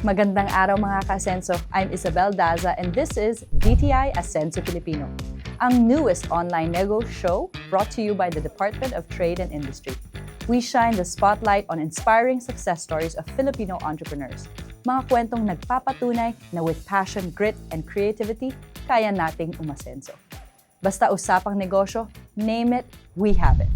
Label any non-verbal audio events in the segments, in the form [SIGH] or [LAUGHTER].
Magandang araw mga ka-Asenso. I'm Isabel Daza and this is DTI Asenso Filipino, ang newest online nego show brought to you by the Department of Trade and Industry. We shine the spotlight on inspiring success stories of Filipino entrepreneurs. Mga kwentong nagpapatunay na with passion, grit, and creativity, kaya nating umasenso. Basta usapang negosyo, name it, we have it.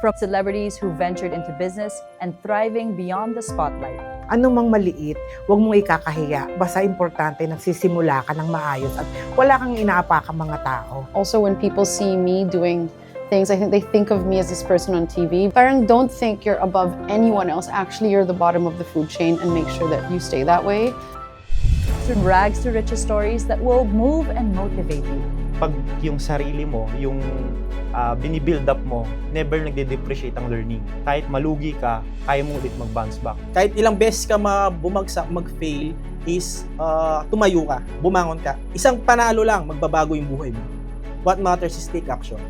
From celebrities who ventured into business and thriving beyond the spotlight, anong mang maliit, huwag mong ikakahiya. Basta importante nagsisimula ka ng maayos at wala kang inaapakang mga tao. Also, when people see me doing things, I think they think of me as this person on TV. Parang don't think you're above anyone else. Actually, you're the bottom of the food chain and make sure that you stay that way. From rags to riches stories that will move and motivate you. pag yung sarili mo, yung ah, binibuild up mo, never nagde-depreciate ang learning. Kahit malugi ka, kaya mo ulit mag-bounce back. kahit ilang beses ka ma- bumagsak, mag-fail, is uh, tumayo ka, bumangon ka. Isang panalo lang, magbabago yung buhay mo. What matters is take action.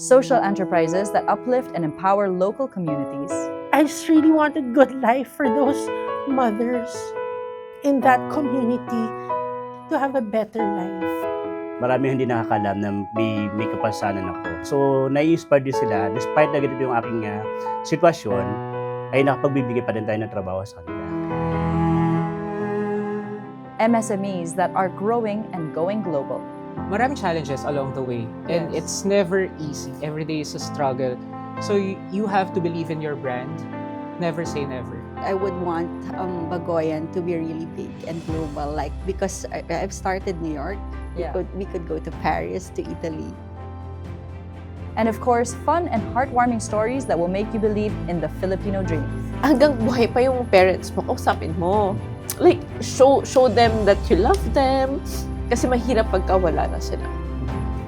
Social enterprises that uplift and empower local communities. I just really wanted good life for those mothers in that community to have a better life. marami hindi nakakalam na may, may kapansanan ako. So, nai-inspire din sila, despite na ganito yung aking ah, sitwasyon, ay nakapagbibigay pa din tayo ng trabaho sa kanila. MSMEs that are growing and going global. maraming challenges along the way and Yes. it's never easy every day is a struggle so you have to believe in your brand never say never I would want um, Bagoyan to be really big and global, like because I, I've started New York. We Yeah. could we could go to Paris, to Italy. And of course, fun and heartwarming stories that will make you believe in the Filipino dream. hanggang buhay pa yung parents mo, kausapin mo. Like, show show them that you love them. Kasi mahirap pagka wala na sila.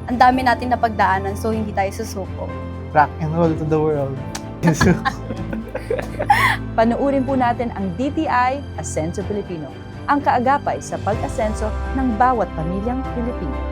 ang dami natin napagdaanan so hindi tayo susuko. Rock and roll to the world. [LAUGHS] Panuurin po natin ang DTI Asenso Filipino, ang kaagapay sa pag-asenso ng bawat pamilyang Pilipino.